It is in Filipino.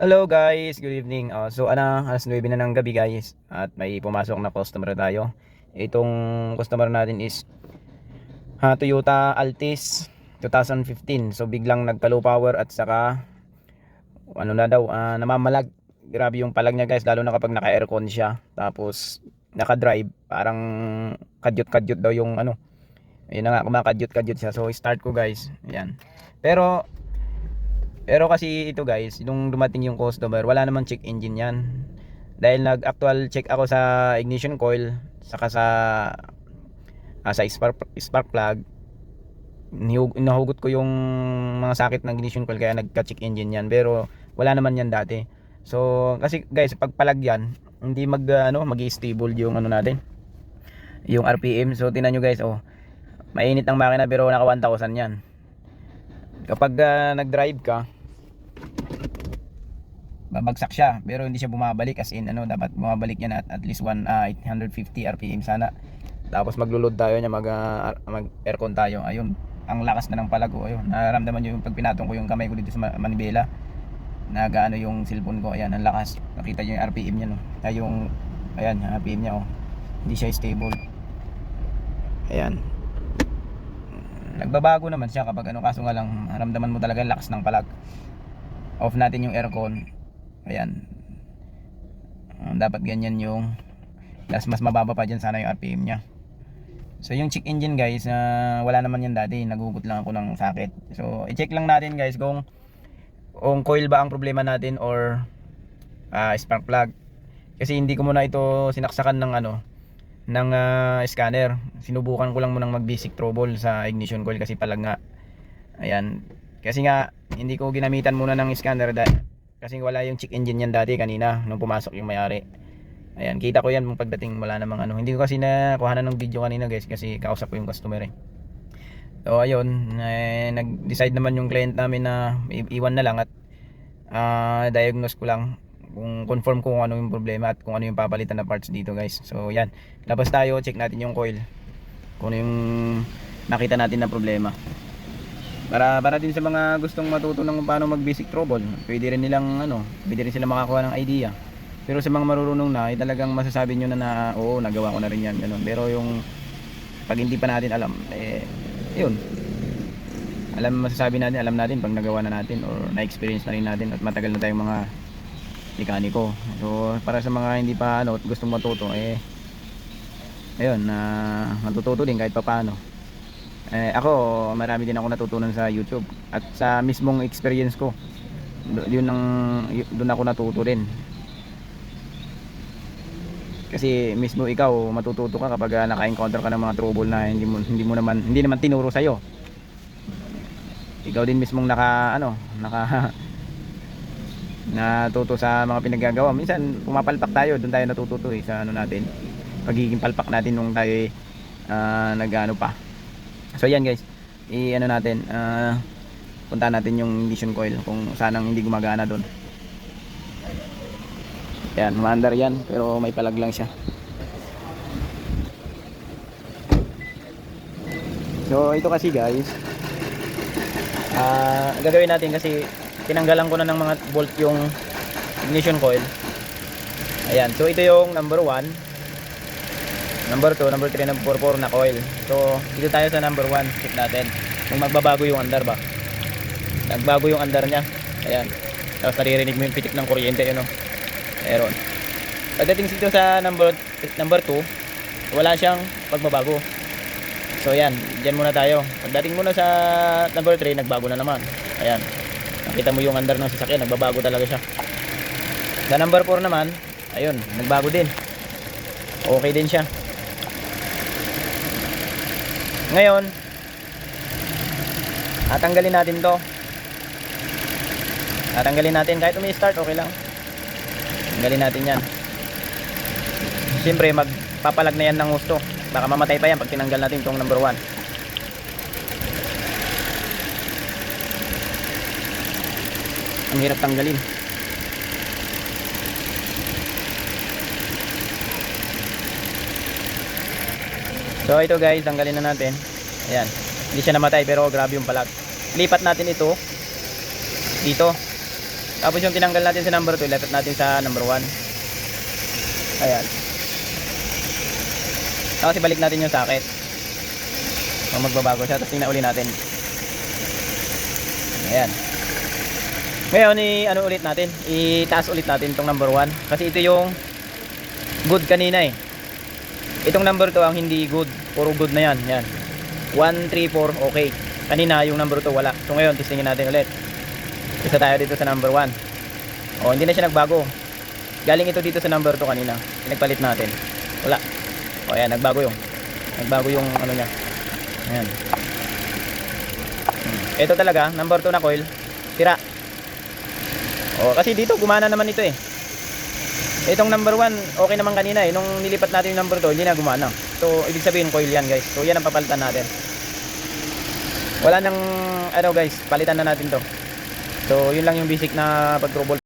Hello guys, good evening. Uh, so ano, alas 9 na ng gabi guys at may pumasok na customer tayo. Itong customer natin is ha, Toyota Altis 2015. So biglang nagka-low power at saka ano na daw, ah, namamalag. Grabe yung palag niya guys, lalo na kapag naka-aircon siya. Tapos naka-drive, parang kadyot-kadyot daw yung ano. Ayun na nga, kumakadyot-kadyot siya. So start ko guys. Ayan. Pero pero kasi ito guys, nung dumating yung customer, wala namang check engine yan. Dahil nag-actual check ako sa ignition coil, saka sa ah, sa spark, spark plug, nahugot ko yung mga sakit ng ignition coil kaya nagka-check engine yan. Pero wala naman yan dati. So kasi guys, pag palag yan, hindi mag ah, ano, magi-stable yung ano natin. Yung RPM. So tingnan nyo guys, oh. Mainit ang makina pero naka 1000 yan. Kapag ah, nag-drive ka, babagsak siya pero hindi siya bumabalik as in ano dapat bumabalik yan at at least 1 ah, 850 RPM sana. Tapos maglulod tayo niya mag, ah, mag aircon tayo. Ayun ang lakas na ng palago ayun. Nararamdaman niyo yung pag pinatong ko yung kamay ko dito sa ma- manibela. Nagaano yung cellphone ko ayan ang lakas. Nakita niyo yung RPM niya no? Ay ayan RPM niya oh. Hindi siya stable. Ayan nagbabago naman siya kapag ano kaso nga lang ramdaman mo talaga lakas ng palag. Off natin yung aircon. Ayan. Ah, dapat ganyan yung mas mas mababa pa dyan sana yung RPM nya so yung check engine guys na wala naman yan dati nagugot lang ako ng sakit. So i-check lang natin guys kung kung coil ba ang problema natin or ah, spark plug. Kasi hindi ko muna ito sinaksakan ng ano ng ah, scanner. Sinubukan ko lang munang mag basic trouble sa ignition coil kasi palag nga. Ayan. Kasi nga hindi ko ginamitan muna ng scanner dahil kasi wala yung check engine yan dati kanina nung pumasok yung mayari. Ayan kita ko yan mong pagdating wala namang ano. Hindi ko kasi na kuhanan ng video kanina guys kasi kausap ko yung customer eh. So ayun eh, nag decide naman yung client namin na iwan na lang at ah, diagnose ko lang kung confirm ko kung ano yung problema at kung ano yung papalitan na parts dito guys. So yan. Labas tayo check natin yung coil. Kung ano yung nakita natin na problema. Para para din sa mga gustong matuto ng paano mag basic trouble pwede rin nilang ano pwede rin sila makakuha ng idea. Pero sa mga marurunong na ay talagang masasabi nyo na na oo nagawa ko na rin yan ganun. pero yung pag hindi pa natin alam eh yun. Alam masasabi natin alam natin pag nagawa na natin or na-experience na rin natin at matagal na tayong mga mekaniko. So para sa mga hindi pa ano gustong matuto eh ayun na matututo din kahit pa paano eh, ako marami din ako natutunan sa YouTube at sa mismong experience ko. Yun ang doon ako natuto rin kasi mismo ikaw matututo ka kapag ah, naka-encounter ka ng mga trouble na hindi mo hindi mo naman hindi naman tinuro sa iyo ikaw din mismong naka ano naka natuto sa mga pinagagawa minsan pumapalpak tayo doon tayo natututo eh, sa ano natin pagiging palpak natin nung tayo uh, nag-ano pa So yan guys, i-ano natin, ah punta natin yung ignition coil kung sanang hindi gumagana doon. Yan, maandar yan, pero may palag lang siya. So ito kasi guys, ah gagawin natin kasi tinanggalan ko na ng mga bolt yung ignition coil. Ayan, so ito yung number 1 Number 2, number 3, number 4 na coil. So, dito tayo sa number 1. Check natin. Kung magbabago yung andar ba. Nagbago yung andar niya. Ayan. Tapos naririnig mo yung pitik ng kuryente. Yun o. Meron. Pagdating dito sa number number 2, wala siyang pagbabago. So, yan. Diyan muna tayo. Pagdating muna sa number 3, nagbago na naman. Ayan. Nakita mo yung andar ng sasakyan. Nagbabago talaga siya. Sa number 4 naman, ayun. Nagbago din. Okay din siya. Ngayon, tatanggalin natin to. Tatanggalin natin kahit umi-start okay lang. Tanggalin natin 'yan. Siyempre magpapalag na 'yan ng gusto. Baka mamatay pa 'yan pag tinanggal natin tong number 1. Ang hirap tanggalin. So ito guys, tanggalin na natin. Ayan. Hindi siya namatay pero grabe yung palag. Lipat natin ito dito. Tapos yung tinanggal natin sa number 2, ilipat natin sa number 1. Ayan. Tapos ibalik natin yung socket. O magbabago siya, tapos tingnan uli natin. Ayan. Ngayon, i ano ulit natin? Itaas ulit natin itong number 1. Kasi ito yung good kanina eh. Itong number 2 ang hindi good. Puro good na yan. Yan. 1, 3, 4, okay. Kanina yung number 2 wala. So ngayon, testingin natin ulit. Isa tayo dito sa number 1. Oh, hindi na siya nagbago. Galing ito dito sa number 2 kanina. Pinagpalit natin. Wala. O ayan, nagbago yung. Nagbago yung ano niya. Ayan. Hmm. Ito talaga, number 2 na coil. Tira. O, kasi dito gumana naman ito eh. Itong number 1, okay naman kanina eh. Nung nilipat natin yung number 2, hindi na gumana. So, ibig sabihin coil yan guys. So, yan ang papalitan natin. Wala nang, ano guys, palitan na natin to. So, yun lang yung basic na pag-trouble